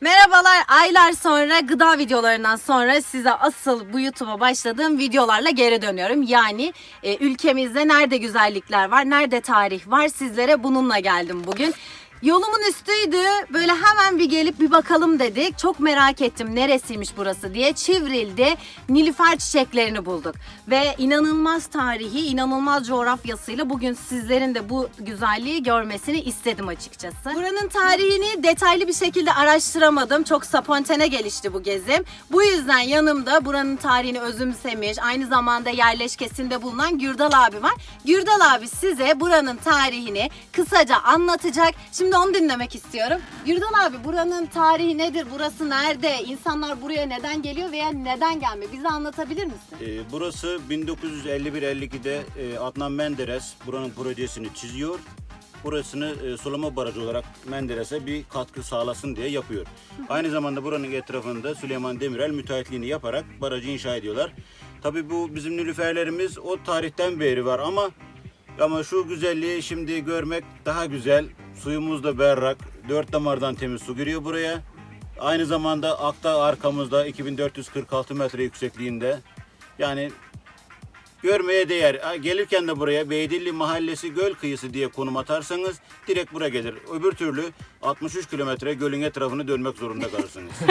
Merhabalar. Aylar sonra gıda videolarından sonra size asıl bu YouTube'a başladığım videolarla geri dönüyorum. Yani e, ülkemizde nerede güzellikler var, nerede tarih var sizlere bununla geldim bugün. Yolumun üstüydü. Böyle hemen bir gelip bir bakalım dedik. Çok merak ettim neresiymiş burası diye. Çivril'de Nilüfer çiçeklerini bulduk. Ve inanılmaz tarihi, inanılmaz coğrafyasıyla bugün sizlerin de bu güzelliği görmesini istedim açıkçası. Buranın tarihini detaylı bir şekilde araştıramadım. Çok spontane gelişti bu gezim. Bu yüzden yanımda buranın tarihini özümsemiş, aynı zamanda yerleşkesinde bulunan Gürdal abi var. Gürdal abi size buranın tarihini kısaca anlatacak. Şimdi onu dinlemek istiyorum. Gürdal abi buranın tarihi nedir? Burası nerede? İnsanlar buraya neden geliyor veya neden gelmiyor? Bize anlatabilir misin? Ee, burası 1951-52'de e, Adnan Menderes buranın projesini çiziyor. Burasını e, sulama barajı olarak Menderes'e bir katkı sağlasın diye yapıyor. Aynı zamanda buranın etrafında Süleyman Demirel müteahhitliğini yaparak barajı inşa ediyorlar. Tabii bu bizim nilüferlerimiz o tarihten beri var ama ama şu güzelliği şimdi görmek daha güzel. Suyumuz da berrak. Dört damardan temiz su giriyor buraya. Aynı zamanda Akta arkamızda 2446 metre yüksekliğinde. Yani görmeye değer. Gelirken de buraya Beydilli Mahallesi Göl Kıyısı diye konum atarsanız direkt buraya gelir. Öbür türlü 63 kilometre gölün etrafını dönmek zorunda kalırsınız.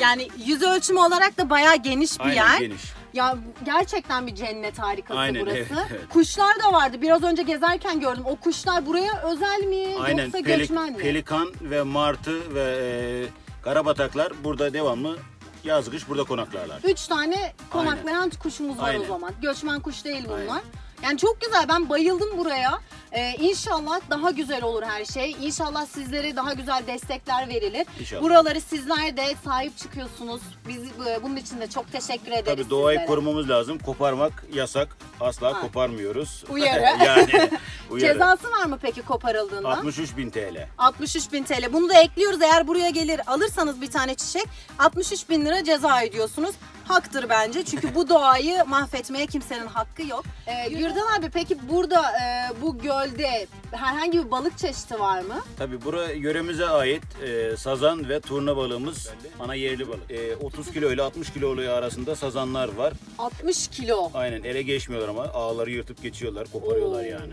Yani yüz ölçümü olarak da bayağı geniş bir Aynen, yer. geniş. Ya gerçekten bir cennet harikası Aynen, burası. evet, evet. Kuşlar da vardı. Biraz önce gezerken gördüm. O kuşlar buraya özel mi Aynen yoksa pelik- göçmen mi? pelikan ve martı ve e, karabataklar burada devamlı yaz kış burada konaklarlar. Üç tane konaklayan kuşumuz var o Aynen. zaman. Göçmen kuş değil bunlar. Aynen. Yani çok güzel. Ben bayıldım buraya. Ee, inşallah daha güzel olur her şey. İnşallah sizlere daha güzel destekler verilir. İnşallah. Buraları sizler de sahip çıkıyorsunuz. Biz e, bunun için de çok teşekkür ederiz Tabii doğayı sizlere. korumamız lazım. Koparmak yasak. Asla Ha. koparmıyoruz. Uyarı. yani uyarı. Cezası var mı peki koparıldığında? 63 bin TL. 63 bin TL. Bunu da ekliyoruz. Eğer buraya gelir alırsanız bir tane çiçek 63 bin lira ceza ödüyorsunuz. Haktır bence. Çünkü bu doğayı mahvetmeye kimsenin hakkı yok. Ee, Gürdan abi peki burada e, bu gölde herhangi bir balık çeşidi var mı? Tabii bura yöremize ait e, sazan ve turna balığımız ana yerli balık. E, 30 kilo ile 60 kilo arasında sazanlar var. 60 kilo. Aynen ele geçmiyorlar ama ağları yırtıp geçiyorlar, koparıyorlar Oo. yani.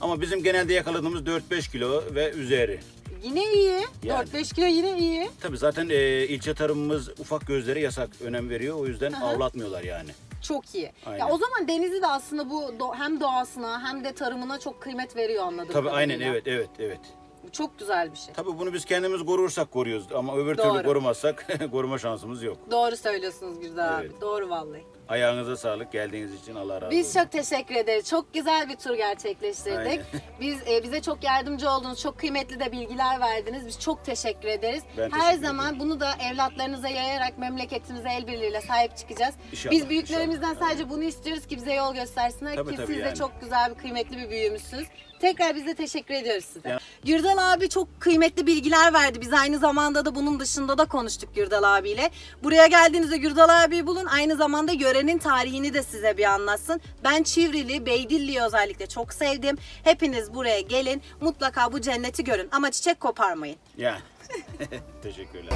Ama bizim genelde yakaladığımız 4-5 kilo ve üzeri. Yine iyi. Yani. 4-5 kilo yine iyi. Tabii zaten e, ilçe tarımımız ufak gözlere yasak önem veriyor. O yüzden Aha. avlatmıyorlar yani. Çok iyi. Aynen. Ya o zaman Denizli de aslında bu do- hem doğasına hem de tarımına çok kıymet veriyor anladığım Tabii aynen evet evet evet. Çok güzel bir şey. Tabii bunu biz kendimiz korursak koruyoruz ama öbür Doğru. türlü korumazsak koruma şansımız yok. Doğru söylüyorsunuz Gürdal Evet. abi. Doğru vallahi. Ayağınıza sağlık geldiğiniz için Allah razı olsun. Biz çok teşekkür ederiz. Çok güzel bir tur gerçekleştirdik. Aynen. Biz e, bize çok yardımcı oldunuz. Çok kıymetli de bilgiler verdiniz. Biz çok teşekkür ederiz. Ben Her teşekkür zaman ederim. bunu da evlatlarınıza yayarak memleketimize el birliğiyle sahip çıkacağız. İnşallah, Biz büyüklerimizden inşallah. sadece bunu istiyoruz ki bize yol göstersinler Tabii, ki tabii siz de yani. çok güzel bir kıymetli bir büyüğümüzsünüz. Tekrar biz de teşekkür ediyoruz size. Ya- Gürdal abi çok kıymetli bilgiler verdi. Biz aynı zamanda da bunun dışında da konuştuk Gürdal abiyle. Buraya geldiğinizde Gürdal abiyi bulun. Aynı zamanda yörenin tarihini de size bir anlatsın. Ben Çivrili, Beydilli'yi özellikle çok sevdim. Hepiniz buraya gelin. Mutlaka bu cenneti görün. Ama çiçek koparmayın. Yani. Teşekkürler.